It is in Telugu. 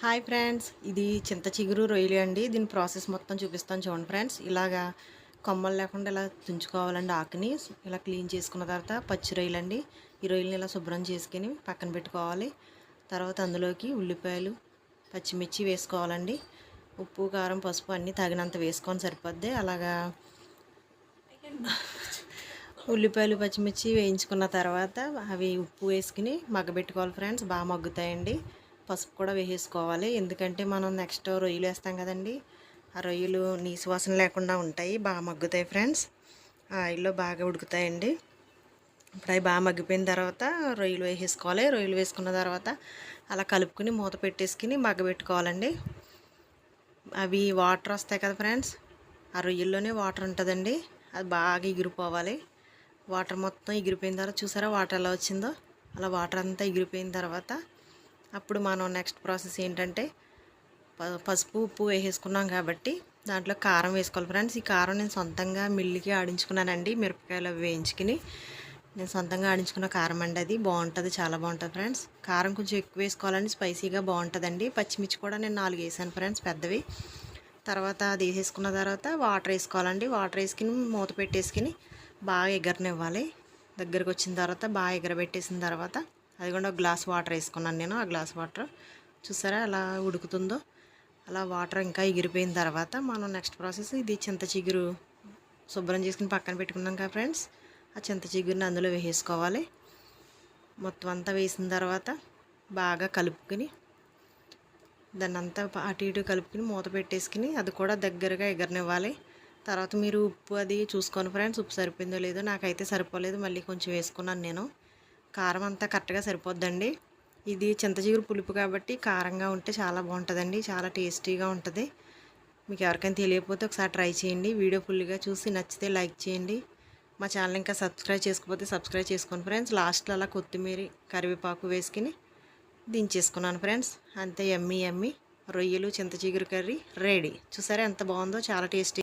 హాయ్ ఫ్రెండ్స్ ఇది చింత చిగురు రొయ్యలు అండి. దీని ప్రాసెస్ మొత్తం చూపిస్తాను చూడండి ఫ్రెండ్స్. ఇలాగా కొమ్మలు లేకుండా ఇలా తుంచుకోవాలండి ఆకుని. ఇలా క్లీన్ చేసుకున్న తర్వాత పచ్చి రొయ్యలు అండి. ఈ రొయ్యలని ఇలా శుభ్రం చేసుకుని పక్కన పెట్టుకోవాలి. తర్వాత అందులోకి ఉల్లిపాయలు పచ్చిమిర్చి వేసుకోవాలండి. ఉప్పు కారం పసుపు అన్నీ తగినంత వేసుకొని సరిపోద్ది. అలాగా ఉల్లిపాయలు పచ్చిమిర్చి వేయించుకున్న తర్వాత అవి ఉప్పు వేసుకుని మగ్గబెట్టుకోవాలి ఫ్రెండ్స్. బాగా మగ్గుతాయండి. పసుపు కూడా వేసేసుకోవాలి. ఎందుకంటే మనం నెక్స్ట్ రొయ్యలు వేస్తాం కదండి. ఆ రొయ్యలు నీసు వాసన లేకుండా ఉంటాయి బాగా మగ్గుతాయి ఫ్రెండ్స్. ఆయిల్లో బాగా ఉడుకుతాయండి. ఇప్పుడు అవి బాగా మగ్గిపోయిన తర్వాత రొయ్యలు వేసేసుకోవాలి. రొయ్యలు వేసుకున్న తర్వాత అలా కలుపుకుని మూత పెట్టేసుకుని మగ్గబెట్టుకోవాలండి. అవి వాటర్ వస్తాయి కదా ఫ్రెండ్స్. ఆ రొయ్యల్లోనే వాటర్ ఉంటుందండి. అది బాగా ఎగిరిపోవాలి. వాటర్ మొత్తం ఎగిరిపోయిన తర్వాత చూసారా వాటర్ ఎలా వచ్చిందో? అలా వాటర్ అంతా ఎగిరిపోయిన తర్వాత అప్పుడు మనం నెక్స్ట్ ప్రాసెస్ ఏంటంటే పసుపు ఉప్పు వేసేసుకున్నాం కాబట్టి దాంట్లో కారం వేసుకోవాలి. ఫ్రెండ్స్ ఈ కారం నేను సొంతంగా మిల్లికి ఆడించుకున్నానండి మిరపకాయలు వేయించుకుని. నేను సొంతంగా ఆడించుకున్న కారం అండి అది. బాగుంటుంది చాలా బాగుంటుంది ఫ్రెండ్స్ కారం కొంచెం ఎక్కువ వేసుకోవాలండి స్పైసీగా బాగుంటుందండి. పచ్చిమిర్చి కూడా నేను నాలుగు వేసాను ఫ్రెండ్స్ పెద్దవి. తర్వాత అది వేసేసుకున్న తర్వాత వాటర్ వేసుకోవాలండి. వాటర్ వేసుకుని మూత పెట్టేసుకుని బాగా ఎగరనివ్వాలి. దగ్గరకు వచ్చిన తర్వాత బాగా ఎగరబెట్టేసిన తర్వాత అది కూడా ఒక గ్లాస్ వాటర్ వేసుకున్నాను నేను. ఆ గ్లాస్ వాటర్ చూసారా అలా ఉడుకుతుందో? అలా వాటర్ ఇంకా ఎగిరిపోయిన తర్వాత మనం నెక్స్ట్ ప్రాసెస్ ఇది చింత చిగురు శుభ్రం చేసుకుని పక్కన పెట్టుకున్నాం కదా ఫ్రెండ్స్. ఆ చింత చిగురిని అందులో వేసేసుకోవాలి. మొత్తం అంతా వేసిన తర్వాత బాగా కలుపుకొని దాన్ని అంతా అటు ఇటు కలుపుకుని మూత పెట్టేసుకుని అది కూడా దగ్గరగా ఎగరనివ్వాలి. తర్వాత మీరు ఉప్పు అది చూసుకోండి ఫ్రెండ్స్. ఉప్పు సరిపోయిందో లేదో నాకైతే సరిపోలేదు. మళ్ళీ కొంచెం వేసుకున్నాను నేను. కారం అంతా కరెక్ట్గా సరిపోద్దండి. ఇది చింతచిగురు పులుపు కాబట్టి కారంగా ఉంటే చాలా బాగుంటుందండి. చాలా టేస్టీగా ఉంటుంది. మీకు ఎవరికైనా తెలియకపోతే ఒకసారి ట్రై చేయండి. వీడియో ఫుల్గా చూసి నచ్చితే లైక్ చేయండి. మా ఛానల్ ఇంకా సబ్స్క్రైబ్ చేసుకోకపోతే సబ్స్క్రైబ్ చేసుకోండి ఫ్రెండ్స్. లాస్ట్లో అలా కొత్తిమీర కరివేపాకు వేసుకుని దించేసుకున్నాను ఫ్రెండ్స్. అంతే ఎమ్మి ఎమ్మి. రొయ్యలు చింతచిగురు కర్రీ రెడీ. చూసారా ఎంత బాగుందో? చాలా టేస్టీ